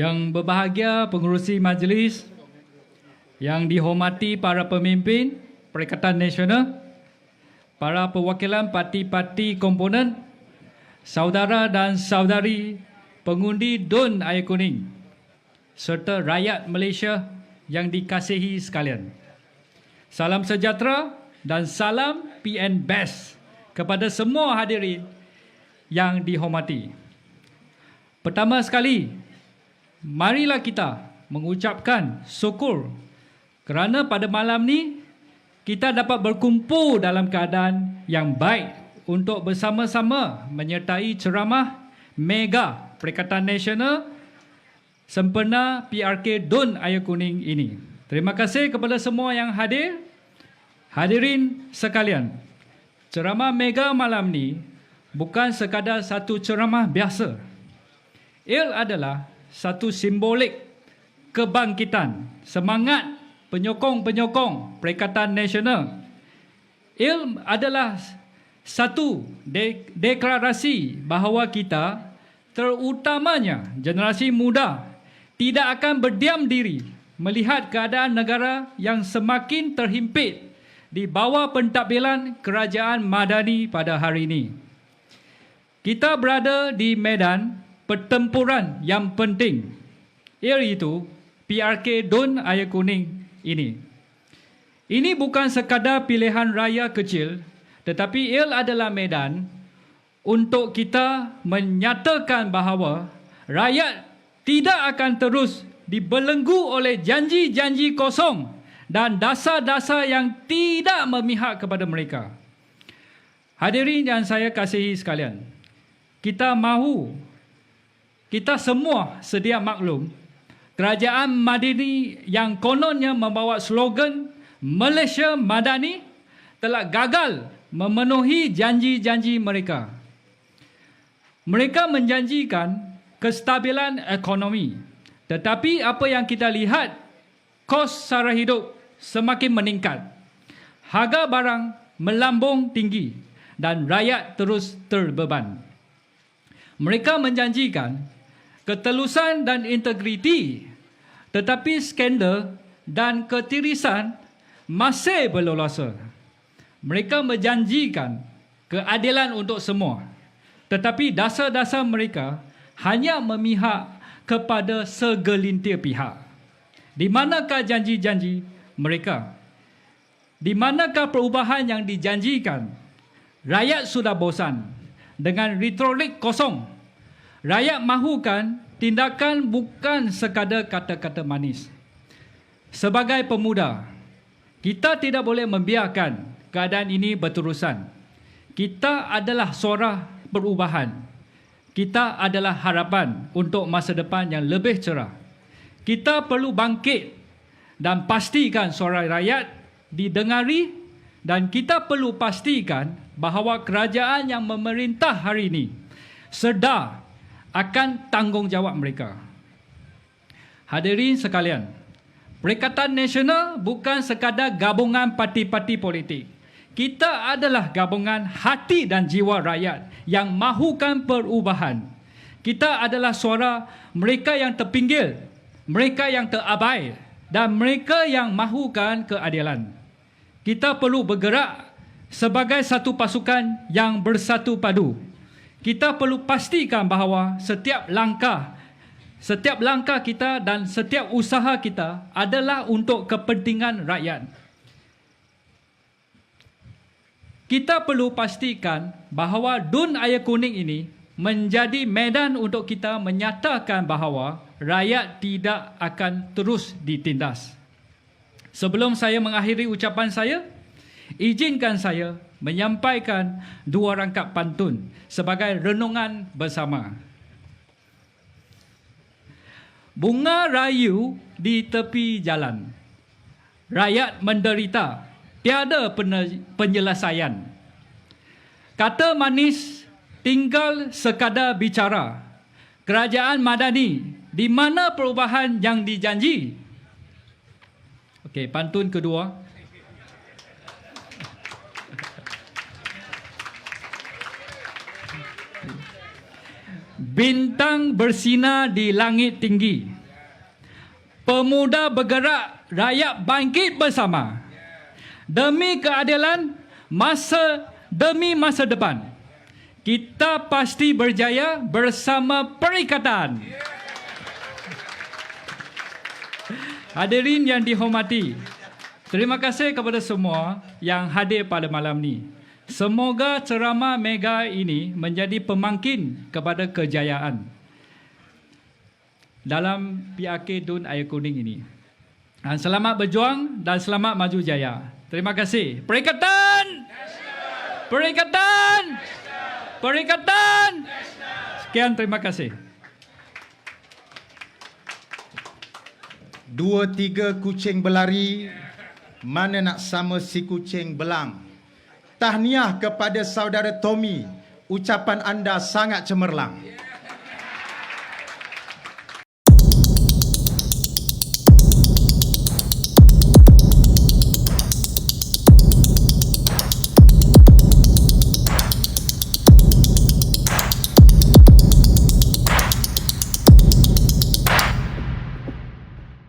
Yang berbahagia pengurusi majlis, yang dihormati para pemimpin Perikatan Nasional, para perwakilan parti-parti komponen, saudara dan saudari pengundi DUN Air Kuning, serta rakyat Malaysia yang dikasihi sekalian. Salam sejahtera dan salam PN Best kepada semua hadirin yang dihormati. Pertama sekali, marilah kita mengucapkan syukur kerana pada malam ni kita dapat berkumpul dalam keadaan yang baik untuk bersama-sama menyertai ceramah mega Perikatan Nasional sempena PRK Dun Air Kuning ini. Terima kasih kepada semua yang hadir. Hadirin sekalian, ceramah mega malam ni bukan sekadar satu ceramah biasa. Ia adalah satu simbolik kebangkitan, semangat penyokong-penyokong Perikatan Nasional. Ia adalah satu de- deklarasi bahawa kita terutamanya generasi muda tidak akan berdiam diri melihat keadaan negara yang semakin terhimpit di bawah pentadbiran kerajaan Madani pada hari ini. Kita berada di medan pertempuran yang penting iaitu PRK Dun Air Kuning ini. Ini bukan sekadar pilihan raya kecil tetapi ia adalah medan untuk kita menyatakan bahawa rakyat tidak akan terus dibelenggu oleh janji-janji kosong dan dasar-dasar yang tidak memihak kepada mereka. Hadirin yang saya kasihi sekalian, kita mahu, kita semua sedia maklum, kerajaan Madani yang kononnya membawa slogan Malaysia Madani telah gagal memenuhi janji-janji mereka. Mereka menjanjikan kestabilan ekonomi. Tetapi apa yang kita lihat, kos sara hidup semakin meningkat. Harga barang melambung tinggi dan rakyat terus terbeban. Mereka menjanjikan ketelusan dan integriti tetapi skandal dan ketirisan masih berleluasa. Mereka menjanjikan keadilan untuk semua tetapi dasar-dasar mereka hanya memihak kepada segelintir pihak. Di manakah janji-janji mereka? Di manakah perubahan yang dijanjikan? Rakyat sudah bosan dengan retorik kosong. Rakyat mahukan tindakan bukan sekadar kata-kata manis. Sebagai pemuda, kita tidak boleh membiarkan keadaan ini berterusan. Kita adalah suara perubahan. Kita adalah harapan untuk masa depan yang lebih cerah. Kita perlu bangkit dan pastikan suara rakyat didengari dan kita perlu pastikan bahawa kerajaan yang memerintah hari ini sedar akan tanggungjawab mereka. Hadirin sekalian, Perikatan Nasional bukan sekadar gabungan parti-parti politik. Kita adalah gabungan hati dan jiwa rakyat yang mahukan perubahan. Kita adalah suara mereka yang terpinggil, mereka yang terabai dan mereka yang mahukan keadilan. Kita perlu bergerak sebagai satu pasukan yang bersatu padu. Kita perlu pastikan bahawa setiap langkah setiap langkah kita dan setiap usaha kita adalah untuk kepentingan rakyat. Kita perlu pastikan bahawa Dun Air Kuning ini menjadi medan untuk kita menyatakan bahawa rakyat tidak akan terus ditindas. Sebelum saya mengakhiri ucapan saya, izinkan saya menyampaikan dua rangkap pantun sebagai renungan bersama. Bunga rayu di tepi jalan. Rakyat menderita, tiada penyelesaian. Kata manis tinggal sekadar bicara. Kerajaan Madani, di mana perubahan yang dijanji? Okey, pantun kedua. Bintang bersinar di langit tinggi. pemuda bergerak, rakyat bangkit bersama. Demi keadilan, masa demi masa depan. Kita pasti berjaya bersama perikatan. Hadirin yang dihormati, terima kasih kepada semua yang hadir pada malam ini. Semoga ceramah mega ini menjadi pemangkin kepada kejayaan dalam PAK Dun Air Kuning ini. Dan selamat berjuang dan selamat maju jaya. Terima kasih. Perikatan! Perikatan! Perikatan! Sekian terima kasih. Dua tiga kucing berlari, mana nak sama si kucing belang. Tahniah kepada saudara Tommy, ucapan anda sangat cemerlang.